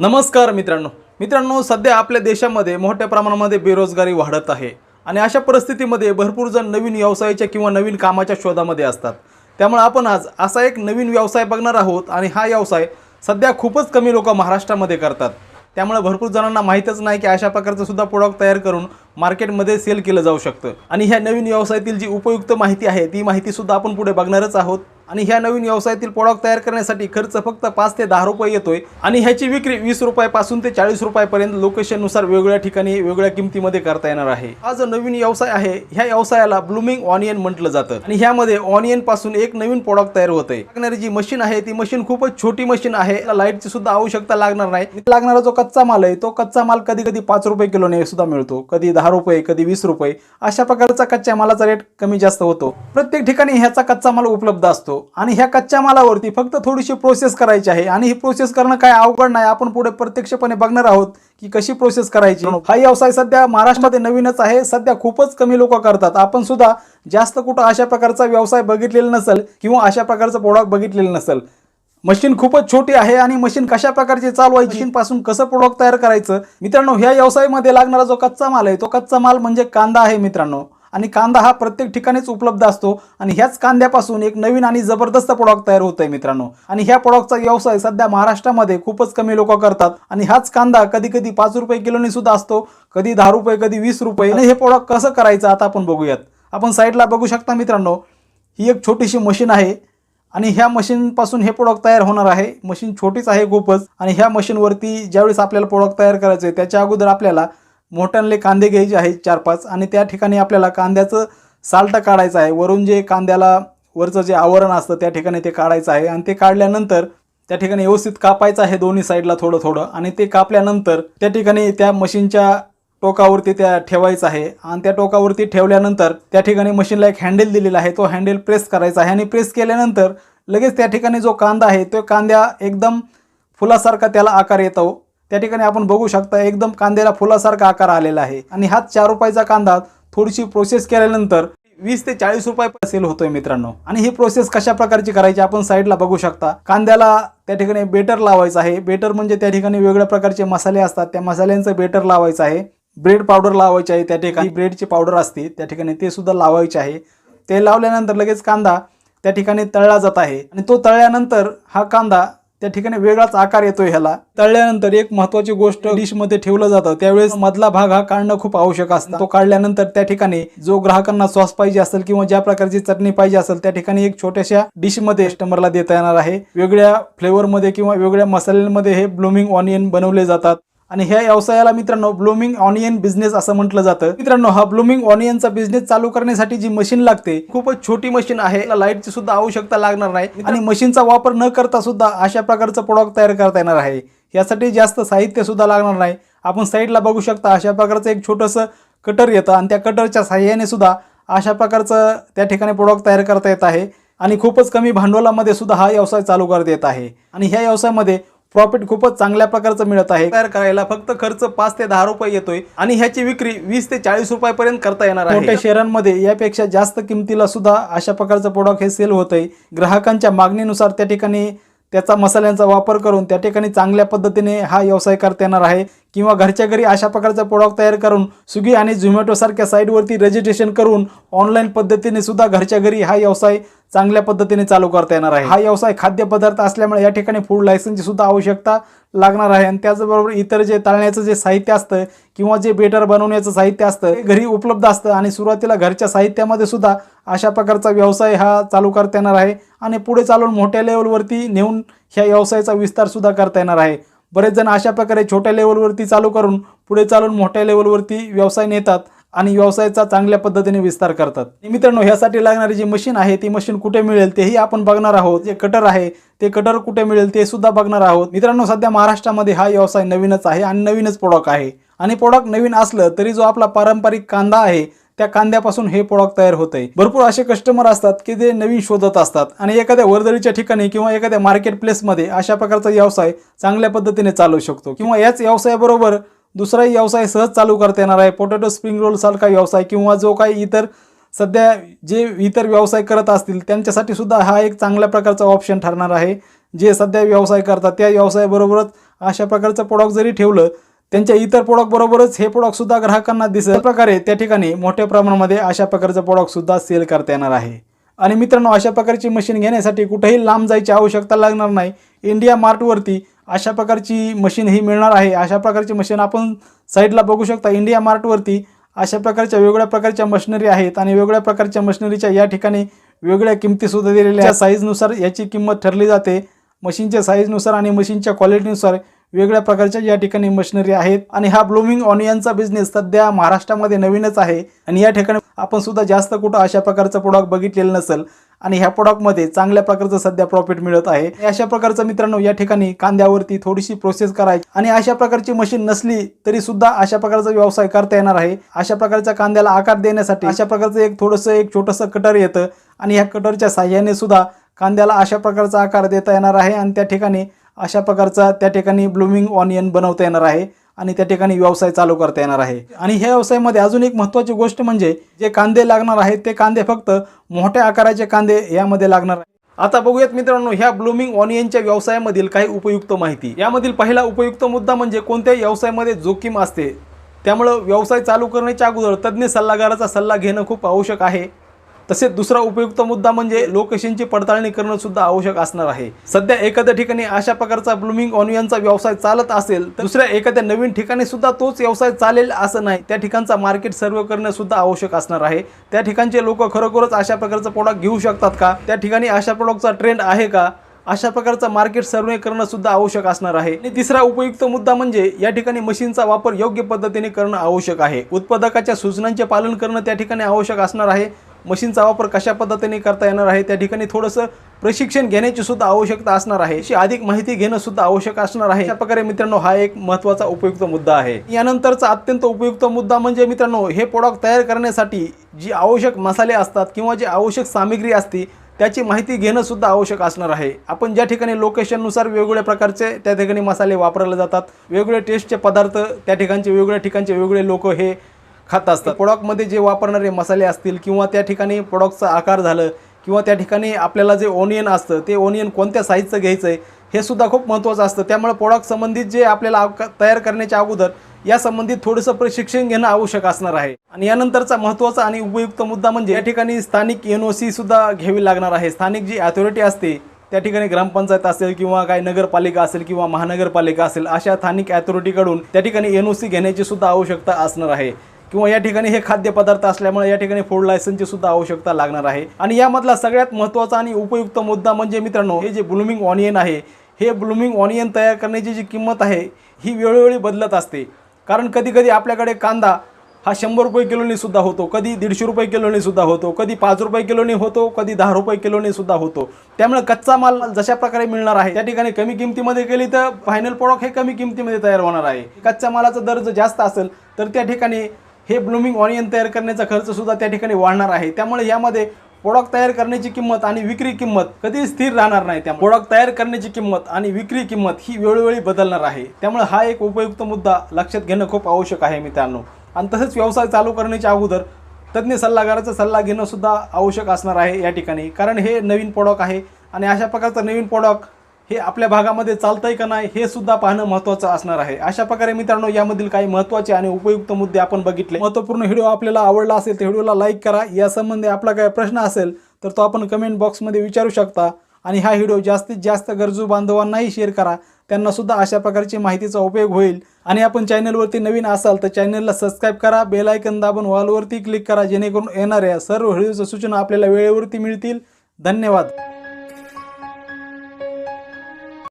नमस्कार मित्रांनो. मित्रांनो सध्या आपल्या देशामध्ये मोठ्या प्रमाणामध्ये बेरोजगारी वाढत आहे आणि अशा परिस्थितीमध्ये भरपूर जण नवीन व्यवसायाच्या किंवा नवीन कामाच्या शोधामध्ये असतात. त्यामुळे आपण आज असा एक नवीन व्यवसाय बघणार आहोत आणि हा व्यवसाय सध्या खूपच कमी लोक महाराष्ट्रामध्ये करतात. त्यामुळे भरपूर जणांना माहीतच नाही की अशा प्रकारचं सुद्धा प्रोडक्ट तयार करून मार्केटमध्ये सेल केलं जाऊ शकतं. आणि ह्या नवीन व्यवसायातील जी उपयुक्त माहिती आहे ती माहिती सुद्धा आपण पुढे बघणारच आहोत. आणि ह्या नवीन व्यवसायातील प्रोडक्ट तयार करण्यासाठी खर्च फक्त पाच ते दहा रुपये येतोय. आणि ह्याची विक्री वीस रुपयापासून ते चाळीस रुपयापर्यंत लोकेशननुसार वेगवेगळ्या ठिकाणी वेगळ्या किमतीमध्ये करता येणार आहे. हा जो नवीन व्यवसाय आहे ह्या व्यवसायाला ब्लूमिंग ऑनियन म्हटलं जातं. आणि ह्यामध्ये ऑनियनपासून एक नवीन प्रोडक्ट तयार होते लागणारी जी मशीन आहे ती मशीन खूपच छोटी मशीन आहे. लाईटची सुद्धा आवश्यकता लागणार नाही. लागणारा जो कच्चा माल आहे तो कच्चा माल कधी कधी पाच रुपये किलोने सुद्धा मिळतो. कधी दहा रुपये कधी वीस रुपये अशा प्रकारचा कच्च्या मालाचा रेट कमी जास्त होतो. प्रत्येक ठिकाणी ह्याचा कच्चा माल उपलब्ध असतो. आणि ह्या कच्च्या मालावरती फक्त थोडीशी प्रोसेस करायची आहे. आणि ही प्रोसेस करणं काय अवघड नाही. आपण पुढे प्रत्यक्षपणे बघणार आहोत की कशी प्रोसेस करायची. हा व्यवसाय सध्या महाराष्ट्रामध्ये नवीनच आहे. सध्या खूपच कमी लोक करतात. आपण सुद्धा जास्त कुठं अशा प्रकारचा व्यवसाय बघितलेला नसेल किंवा अशा प्रकारचं प्रोडक्ट बघितलेलं नसेल मशीन खूपच छोटी आहे आणि मशीन कशा प्रकारची चालवायची? मशीन पासून कसं प्रोडक्ट तयार करायचं? मित्रांनो ह्या व्यवसायामध्ये लागणारा जो कच्चा माल आहे तो कच्चा माल म्हणजे कांदा आहे मित्रांनो. आणि कांदा हा प्रत्येक ठिकाणीच उपलब्ध असतो आणि ह्याच कांद्यापासून एक नवीन आणि जबरदस्त प्रोडक्ट तयार होत आहे मित्रांनो. आणि ह्या प्रोडक्टचा व्यवसाय सध्या महाराष्ट्रामध्ये खूपच कमी लोक करतात. आणि हाच कांदा कधी कधी पाच रुपये किलोने सुद्धा असतो कधी दहा रुपये कधी वीस रुपये. आणि हे प्रोडक्ट कसं करायचं आता आपण बघूयात. आपण साईडला बघू शकता मित्रांनो ही एक छोटीशी मशीन आहे. आणि ह्या मशीनपासून हे प्रोडक्ट तयार होणार आहे. मशीन छोटीच आहे खूपच. आणि ह्या मशीनवरती ज्यावेळेस आपल्याला प्रोडक्ट तयार करायचं आहे त्याच्या अगोदर आपल्याला मोठ्यानले कांदे घ्यायचे आहेत चार पाच आणि त्या ठिकाणी आपल्याला कांद्याचं साल्ट काढायचं आहे. वरून जे कांद्याला वरचं जे आवरण असतं त्या ठिकाणी ते काढायचं आहे आणि ते काढल्यानंतर त्या ठिकाणी व्यवस्थित कापायचं आहे दोन्ही साईडला थोडं थोडं आणि ते कापल्यानंतर त्या ठिकाणी त्या मशीनच्या टोकावरती त्या ठेवायचं आहे. आणि त्या टोकावरती ठेवल्यानंतर त्या ठिकाणी मशीनला एक हँडल दिलेला आहे. तो हँडल प्रेस करायचा आहे. आणि प्रेस केल्यानंतर लगेच त्या ठिकाणी जो कांदा आहे तो कांद्या एकदम फुलासारखा त्याला आकार येतो. त्या ठिकाणी आपण बघू शकता एकदम कांद्याला फुलासारखा आकार आलेला आहे. आणि हा चार रुपयाचा कांदा थोडीशी प्रोसेस केल्यानंतर वीस ते चाळीस रुपये सेल होतोय मित्रांनो. आणि ही प्रोसेस कशा प्रकारची करायची आपण साईडला बघू शकता. कांद्याला त्या ठिकाणी बेटर लावायचं आहे. बेटर म्हणजे त्या ठिकाणी वेगळ्या प्रकारचे मसाले असतात. त्या मसाल्यांचं बेटर लावायचं आहे. ब्रेड पावडर लावायची आहे त्या ठिकाणी. ब्रेडची पावडर असते त्या ठिकाणी ते सुद्धा लावायचे आहे. ते लावल्यानंतर लगेच कांदा त्या ठिकाणी तळला जात आहे. आणि तो तळल्यानंतर हा कांदा त्या ठिकाणी वेगळाच आकार येतो ह्याला. तळल्यानंतर एक महत्वाची गोष्ट डिशमध्ये ठेवलं जातं. त्यावेळेस मधला भाग हा काढणं खूप आवश्यक असतं. तो काढल्यानंतर त्या ठिकाणी जो ग्राहकांना सॉस पाहिजे असेल किंवा ज्या प्रकारची चटणी पाहिजे असेल त्या ठिकाणी एक छोट्याशा डिशमध्ये कस्टमरला देता येणार आहे. वेगळ्या फ्लेवर मध्ये किंवा वेगळ्या मसाल्यांमध्ये हे ब्लूमिंग ऑनियन बनवले जातात. आणि ह्या व्यवसायाला मित्रांनो ब्लूमिंग ऑनियन बिझनेस असं म्हटलं जातं. मित्रांनो हा ब्लूमिंग ऑनियनचा बिझनेस चालू करण्यासाठी जी मशीन लागते खूपच छोटी मशीन आहे. लाईटची सुद्धा आवश्यकता लागणार नाही. आणि मशीनचा वापर न करता सुद्धा अशा प्रकारचं प्रोडक्ट तयार करता येणार आहे. यासाठी जास्त साहित्य सुद्धा लागणार नाही. आपण साईडला बघू शकता अशा प्रकारचं एक छोटंसं कटर येतं. आणि त्या कटरच्या साह्याने सुद्धा अशा प्रकारचं त्या ठिकाणी प्रोडक्ट तयार करता येत आहे. आणि खूपच कमी भांडवलामध्ये सुद्धा हा व्यवसाय चालू करता येत आहे. आणि ह्या व्यवसायामध्ये प्रॉफिट खूपच चांगल्या प्रकारचं मिळत आहे. तयार करायला फक्त खर्च पाच ते दहा रुपये येतोय आणि ह्याची विक्री वीस ते चाळीस रुपयापर्यंत करता येणार आहे. मोठ्या शहरांमध्ये यापेक्षा जास्त किमतीला सुद्धा अशा प्रकारचं प्रोडक्ट हे सेल होत आहे ग्राहकांच्या मागणीनुसार त्या ठिकाणी त्याचा मसाल्यांचा वापर करून त्या ठिकाणी चांगल्या पद्धतीने हा व्यवसाय करता येणार आहे. किंवा घरच्या घरी अशा प्रकारचा प्रोडक्ट तयार करून स्विगी आणि झोमॅटो सारख्या साईटवरती रजिस्ट्रेशन करून ऑनलाईन पद्धतीने सुद्धा घरच्या घरी हा व्यवसाय चांगल्या पद्धतीने चालू करता येणार आहे. हा व्यवसाय खाद्यपदार्थ असल्यामुळे या ठिकाणी फूड लायसन्सची सुद्धा आवश्यकता लागणार आहे. आणि त्याचबरोबर इतर जे तळण्याचं जे साहित्य असतं किंवा जे बेटर बनवण्याचं साहित्य असतं ते घरी उपलब्ध असतं. आणि सुरुवातीला घरच्या साहित्यामध्ये सुद्धा अशा प्रकारचा व्यवसाय हा चालू करता येणार आहे. आणि पुढे चालून मोठ्या लेवलवरती नेऊन ह्या व्यवसायाचा विस्तार सुद्धा करता येणार आहे. बरेच जण अशा प्रकारे छोट्या लेवलवरती चालू करून पुढे चालून मोठ्या लेवलवरती व्यवसाय नेतात. आणि व्यवसायाचा चांगल्या पद्धतीने विस्तार करतात. मित्रांनो ह्यासाठी लागणारी जी मशीन आहे ती मशीन कुठे मिळेल तेही आपण बघणार आहोत. जे कटर आहे ते कटर कुठे मिळेल ते सुद्धा बघणार आहोत. मित्रांनो सध्या महाराष्ट्रामध्ये हा व्यवसाय नवीनच आहे आणि नवीनच प्रोडक्ट आहे. आणि प्रोडक्ट नवीन असलं तरी जो आपला पारंपरिक कांदा आहे त्या कांद्यापासून हे प्रोडक्ट तयार होत आहे भरपूर असे कस्टमर असतात की ते नवीन शोधत असतात. आणि एखाद्या वर्दळीच्या ठिकाणी किंवा एखाद्या मार्केट प्लेसमध्ये अशा प्रकारचा व्यवसाय चांगल्या पद्धतीने चालू शकतो. किंवा याच व्यवसायाबरोबर दुसराही व्यवसाय सहज चालू करता येणार आहे. पोटॅटो स्प्रिंग रोल सारखा व्यवसाय किंवा जो काही इतर सध्या जे इतर व्यवसाय करत असतील त्यांच्यासाठी सुद्धा हा एक चांगल्या प्रकारचा ऑप्शन ठरणार आहे. जे सध्या व्यवसाय करतात त्या व्यवसायाबरोबरच अशा प्रकारचं प्रोडक्ट जरी ठेवलं त्यांच्या इतर प्रोडक्टबरोबरच हे प्रोडक्टसुद्धा ग्राहकांना दिसत. प्रकारे त्या ठिकाणी मोठ्या प्रमाणामध्ये अशा प्रकारचं प्रोडक्टसुद्धा सेल करता येणार आहे. आणि मित्रांनो अशा प्रकारची मशीन घेण्यासाठी कुठेही लांब जायची आवश्यकता लागणार नाही. इंडिया मार्टवरती अशा प्रकारची मशीन ही मिळणार आहे. अशा प्रकारची मशीन आपण साईडला बघू शकता. इंडिया मार्टवरती अशा प्रकारच्या वेगवेगळ्या प्रकारच्या मशिनरी आहेत आणि वेगवेगळ्या प्रकारच्या मशिनरीच्या या ठिकाणी वेगवेगळ्या किमतीसुद्धा दिलेल्या साईजनुसार याची किंमत ठरली जाते. मशीनच्या साईजनुसार आणि मशीनच्या क्वालिटीनुसार वेगळ्या प्रकारच्या या ठिकाणी मशिनरी आहेत. आणि हा ब्लूमिंग ऑनियनचा बिझनेस सध्या महाराष्ट्रामध्ये नवीनच आहे. आणि या ठिकाणी आपण सुद्धा जास्त कुठं अशा प्रकारचं प्रोडक्ट बघितलेलं नसेल. आणि ह्या प्रोडक्टमध्ये चांगल्या प्रकारचं सध्या प्रॉफिट मिळत आहे. अशा प्रकारचं मित्रांनो या ठिकाणी कांद्यावरती थोडीशी प्रोसेस करायची. आणि अशा प्रकारची मशीन नसली तरी सुद्धा अशा प्रकारचा व्यवसाय करता येणार आहे. अशा प्रकारच्या कांद्याला आकार देण्यासाठी अशा प्रकारचं एक थोडंसं एक छोटंसं कटर येतं. आणि ह्या कटरच्या साह्याने सुद्धा कांद्याला अशा प्रकारचा आकार देता येणार आहे. आणि त्या ठिकाणी अशा प्रकारचा त्या ठिकाणी ब्लूमिंग ऑनियन बनवता येणार आहे आणि त्या ठिकाणी व्यवसाय चालू करता येणार आहे. आणि ह्या व्यवसायामध्ये अजून एक महत्त्वाची गोष्ट म्हणजे जे कांदे लागणार आहेत ते कांदे फक्त मोठ्या आकाराचे कांदे यामध्ये लागणार आहे आता बघूयात मित्रांनो ह्या ब्लूमिंग ऑनियनच्या व्यवसायामधील काही उपयुक्त माहिती. यामधील पहिला उपयुक्त मुद्दा म्हणजे कोणत्याही व्यवसायामध्ये जोखीम असते? त्यामुळं व्यवसाय चालू करण्याच्या अगोदर तज्ज्ञ सल्लागाराचा सल्ला घेणं खूप आवश्यक आहे. तसेच दुसरा उपयुक्त मुद्दा म्हणजे लोकेशनची पडताळणी करणं सुद्धा आवश्यक असणार आहे. सध्या एखाद्या ठिकाणी अशा प्रकारचा ब्लूमिंग ऑनियनचा व्यवसाय चालत असेल तर दुसऱ्या एखाद्या नवीन ठिकाणी सुद्धा तोच व्यवसाय चालेल असं नाही. त्या ठिकाणचा मार्केट सर्व करणं सुद्धा आवश्यक असणार आहे. त्या ठिकाणचे लोक खरोखरच अशा प्रकारचं प्रोडक्ट घेऊ शकतात का? त्या ठिकाणी अशा प्रोडक्टचा ट्रेंड आहे का? अशा प्रकारचा मार्केट सर्वे करणं सुद्धा आवश्यक असणार आहे. आणि तिसरा उपयुक्त मुद्दा म्हणजे या ठिकाणी मशीनचा वापर योग्य पद्धतीने करणं आवश्यक आहे. उत्पादकाच्या सूचनांचे पालन करणं त्या ठिकाणी आवश्यक असणार आहे. मशीनचा वापर कशा पद्धतीने करता येणार आहे त्या ठिकाणी थोडंसं प्रशिक्षण घेण्याची सुद्धा आवश्यकता असणार आहे. अशी अधिक माहिती घेणं सुद्धा आवश्यक असणार आहे. अशा प्रकारे मित्रांनो हा एक महत्त्वाचा उपयुक्त मुद्दा आहे. यानंतरचा अत्यंत उपयुक्त मुद्दा म्हणजे मित्रांनो हे प्रोडक्ट तयार करण्यासाठी जी आवश्यक मसाले असतात किंवा जी आवश्यक सामग्री असते त्याची माहिती घेणं सुद्धा आवश्यक असणार आहे. आपण ज्या ठिकाणी लोकेशननुसार वेगवेगळ्या प्रकारचे त्या ठिकाणी मसाले वापरले जातात वेगवेगळे टेस्टचे पदार्थ त्या ठिकाणचे वेगवेगळ्या ठिकाणचे वेगवेगळे लोक हे खात असतात. प्रोडक्टमध्ये जे वापरणारे मसाले असतील किंवा त्या ठिकाणी प्रोडक्टचा आकार झालं किंवा त्या ठिकाणी आपल्याला जे ओनियन असतं ते ओनियन कोणत्या साईजचं घ्यायचं आहे हे सुद्धा खूप महत्त्वाचं असतं. त्यामुळे प्रोडक्ट संबंधित जे आपल्याला तयार करण्याच्या अगोदर या संबंधित थोडंसं प्रशिक्षण घेणं आवश्यक असणार आहे. आणि यानंतरचा महत्त्वाचा आणि उपयुक्त मुद्दा म्हणजे या ठिकाणी स्थानिक एन ओ सी सुद्धा घ्यावी लागणार आहे. स्थानिक जी अथॉरिटी असते त्या ठिकाणी ग्रामपंचायत असेल किंवा काही नगरपालिका असेल किंवा महानगरपालिका असेल अशा स्थानिक अथॉरिटीकडून त्या ठिकाणी एन ओ सी घेण्याची सुद्धा आवश्यकता असणार आहे. किंवा या ठिकाणी हे खाद्यपदार्थ असल्यामुळे या ठिकाणी फूड लायसनची सुद्धा आवश्यकता लागणार आहे. आणि यामधला सगळ्यात महत्त्वाचा आणि उपयुक्त मुद्दा म्हणजे मित्रांनो हे जे ब्लूमिंग ऑनियन आहे हे ब्लूमिंग ऑनियन तयार करण्याची जी किंमत आहे ही वेळोवेळी बदलत असते. कारण कधीकधी आपल्याकडे कांदा हा शंभर रुपये किलोनी सुद्धा होतो कधी दीडशे रुपये किलोनी सुद्धा होतो कधी पाच रुपये किलोनी होतो कधी दहा रुपये किलोनी सुद्धा होतो. त्यामुळे कच्चा माल जशा प्रकारे मिळणार आहे त्या ठिकाणी कमी किमतीमध्ये गेली तर फायनल प्रोडक्ट हे कमी किमतीमध्ये तयार होणार आहे. कच्च्या मालाचा दर जर जास्त असेल तर त्या ठिकाणी हे ब्लूमिंग ऑनियन तयार करण्याचा खर्चसुद्धा त्या ठिकाणी वाढणार आहे. त्यामुळे यामध्ये प्रोडक्ट तयार करण्याची किंमत आणि विक्री किंमत कधी स्थिर राहणार नाही. त्या प्रोडक्ट तयार करण्याची किंमत आणि विक्री किंमत ही वेळोवेळी बदलणार आहे. त्यामुळे हा एक उपयुक्त मुद्दा लक्षात घेणं खूप आवश्यक आहे मित्रांनो. आणि तसंच व्यवसाय चालू करण्याच्या अगोदर तज्ज्ञ सल्लागाराचा सल्ला घेणंसुद्धा आवश्यक असणार आहे या ठिकाणी. कारण हे नवीन प्रोडक्ट आहे आणि अशा प्रकारचं नवीन प्रोडक्ट हे आपल्या भागामध्ये चालतंय का नाही हे सुद्धा पाहणं महत्त्वाचं असणार आहे. अशा प्रकारे मित्रांनो यामधील काही महत्त्वाचे आणि उपयुक्त मुद्दे आपण बघितले. महत्त्वपूर्ण व्हिडिओ आपल्याला आवडला असेल तर व्हिडिओला लाईक करा. यासंबंधी आपला काही प्रश्न असेल तर तो आपण कमेंट बॉक्समध्ये विचारू शकता. आणि हा व्हिडिओ जास्तीत जास्त गरजू बांधवांनाही शेअर करा. त्यांना सुद्धा अशा प्रकारची माहितीचा उपयोग होईल. आणि आपण चॅनलवरती नवीन असाल तर चॅनलला सबस्क्राईब करा. बेल आयकन दाबून वॉलवरती क्लिक करा जेणेकरून येणाऱ्या सर्व व्हिडिओच्या सूचना आपल्याला वेळेवरती मिळतील. धन्यवाद.